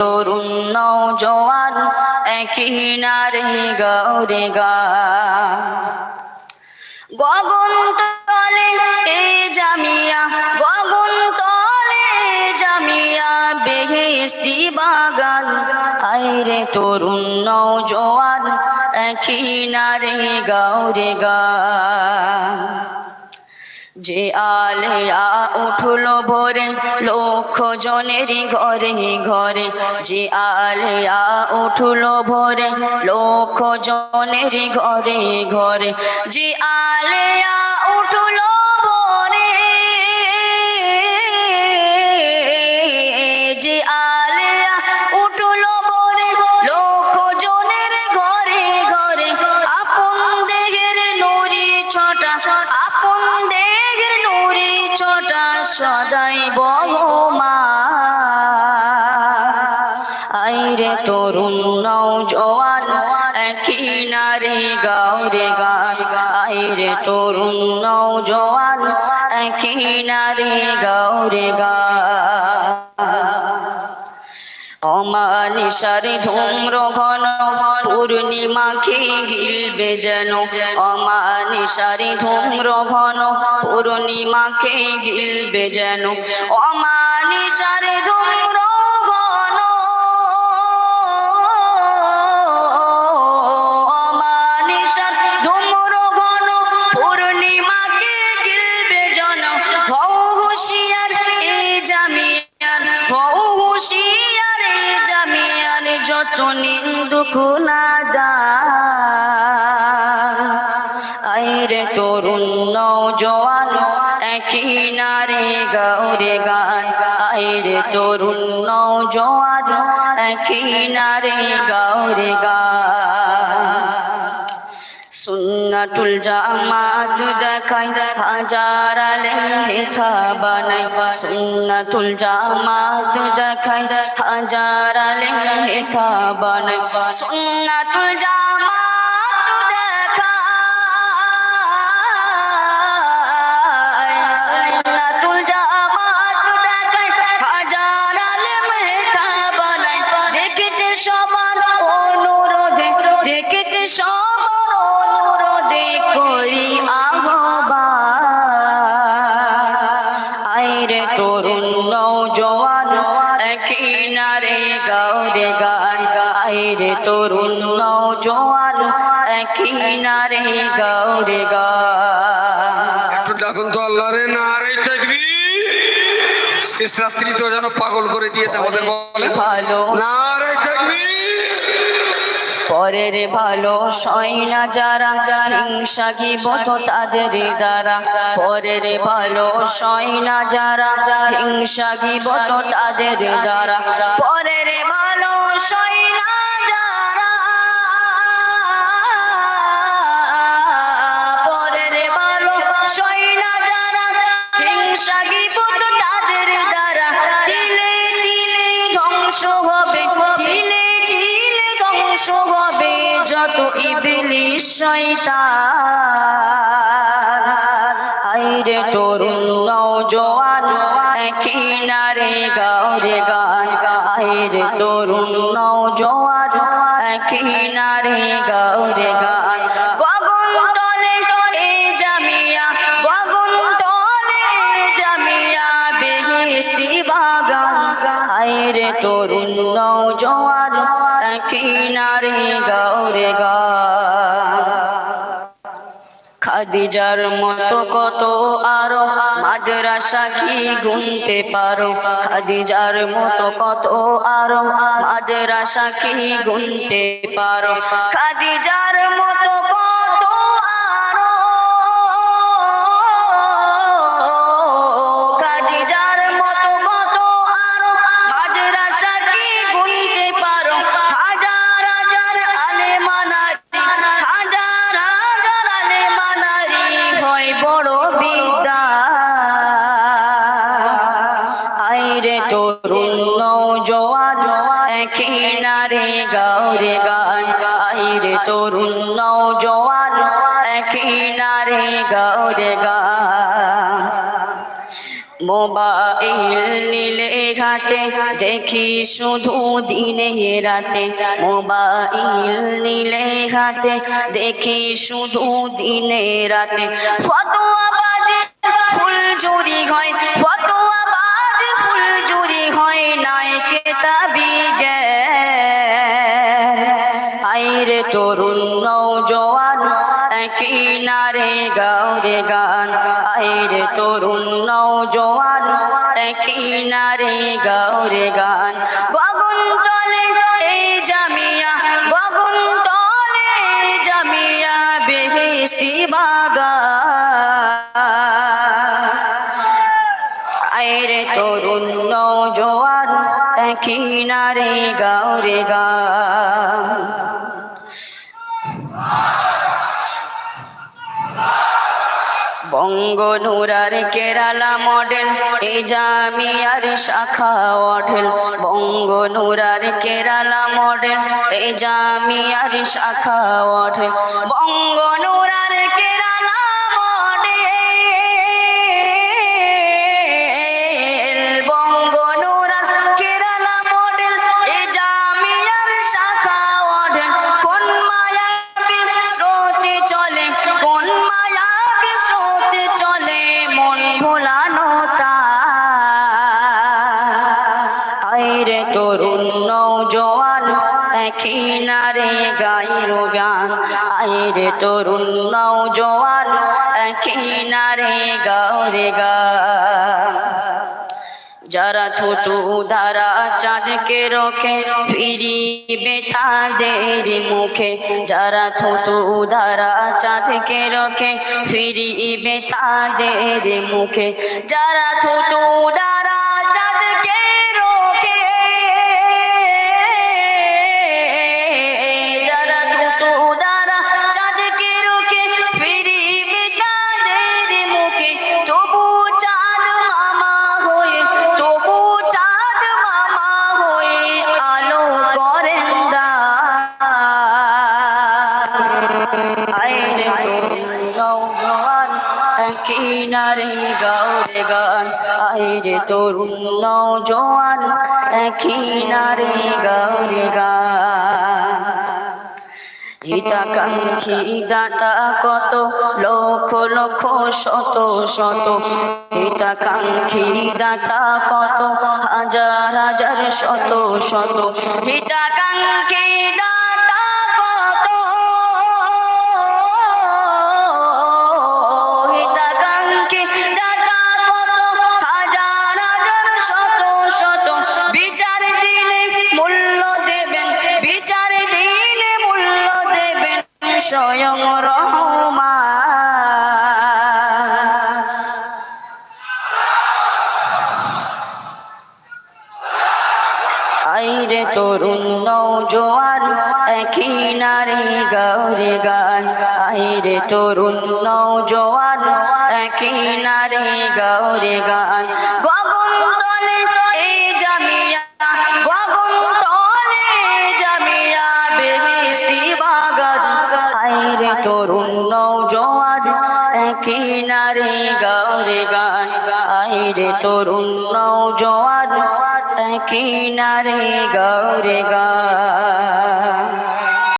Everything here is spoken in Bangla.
তরুণ নৌজওয়ান একই নারে গৌরে গা। গগন তলে এ জামিয়া, গগন তলে জামিয়া বেহেস্তি বাগান। আইরে তরুণ নৌজওয়ান একই নারে গৌরে গা। যে আলেয়া উঠল ভোরে লক্ষ জনের ঘরে ঘরে। যে আলেয়া উঠল ভোরে লক্ষ জনের ঘরে ঘরে। যে আলেয়া উঠল আইরে তরুণ নৌজওয়ান একই নারে গাওরে গান অমানিসারে ধূম্র ঘন পূর্ণিমাকে গিলবে যেন। অমানিসারে ধূম্র ঘন পূর্ণিমাকে গিলবে যেন। অমানিসারে ধূম্র যত নিন্দুক নাদান আইরে তরুণ নৌজওয়ান একই নারী গৌরে গান। আইরে তরুণ নৌজওয়ান একই নারী গৌরে গান। সুন্নাতুল জামাত দেখাই, হাজার আলেম হেথা বানাই সুন্নাতুল জামাত দেখাই, হাজার আলেম হেথা বানাই সুন্নাতুল জামাত দেখাই গাওরে গান আইরে তরুণ নৌজওয়ান একই নারে গাওরে গান। একটু ডাকুন তো আল্লাহ রে না রে থাকবি শেষ রাত্রি তো যেন পাগল করে দিয়েছে আমাদের বলে। ভালো। না রে থাকবি পরের ভালো সয়না যারা, হিংসা গিবত তাদের দ্বারা। পরের ভালো সয়না যারা, হিংসা গিবত তাদের দ্বারা। পরের ভালো সয়না ইবলিশ শয়তান। আইরে তরুণ নওজোয়ান কিনারে নারে গাওরে গান। আইরে তরুণ নওজোয়ান কিনারে নারে খাদিজার মতো কত আরও মাদ্রাসা কি গুনতে পারো? খাদিজার মতো কত আরও মাদ্রাসা কি গুনতে পারো? খাদিজার মতো আইরে তরুণ নৌজওয়ান একই নারে গাওরে গান। আইরে তরুণ নৌজওয়ান একই নারে গাওরে গান। মোবাইল নিলে হাতে দেখি শুধু দিনে রাতে। মোবাইল নিলে হাতে দেখি শুধু দিনে রাতে। ফতোয়া বাজে ফুল চুরি হয় ফতোয়া কেতাবি আইরে তরুণ নৌজওয়ান কিনারে গাওরে গান। আইরে তরুণ নৌজওয়ান কিনারে গাওরে গান। কিনারে গাওরে গান বঙ্গনুরার কেরালা মডেল, এই জামিয়ার শাখা অঢেল। বঙ্গনুরার কেরালা মডেল, এই জামিয়ার শাখা অঢেল। বঙ্গনুরার কেরালা আইরে তরুণ নৌজওয়ান কিনারে গাওরে গান যারা থুতু ধারা চাঁদকে রোখে, ফিরিবে তাদের মুখে। যারা থুতু ধারা চাঁদকে রোখে, ফিরিবে তাদের মুখে। যারা থুতু ধারা গান। আইরে তরুণ নৌজওয়ান কিনারে গাওরে গান হিতাকাঙ্ক্ষী দাতা কত? লক্ষ লক্ষ, শত শত। হিতাকাঙ্ক্ষী দাতা কত? হাজার হাজার, শত শত। হিতাকাঙ্ক্ষী দাতা স্বয়ং রহমান। আইরে তরুণ নৌজওয়ান কিনারে গাওরে গান। আইরে তরুণ নৌজওয়ান কিনারে গাওরে গান। গগন কিনারে গাওরে গান আইরে তরুণ জোয়ার কিনারে গৌরে গা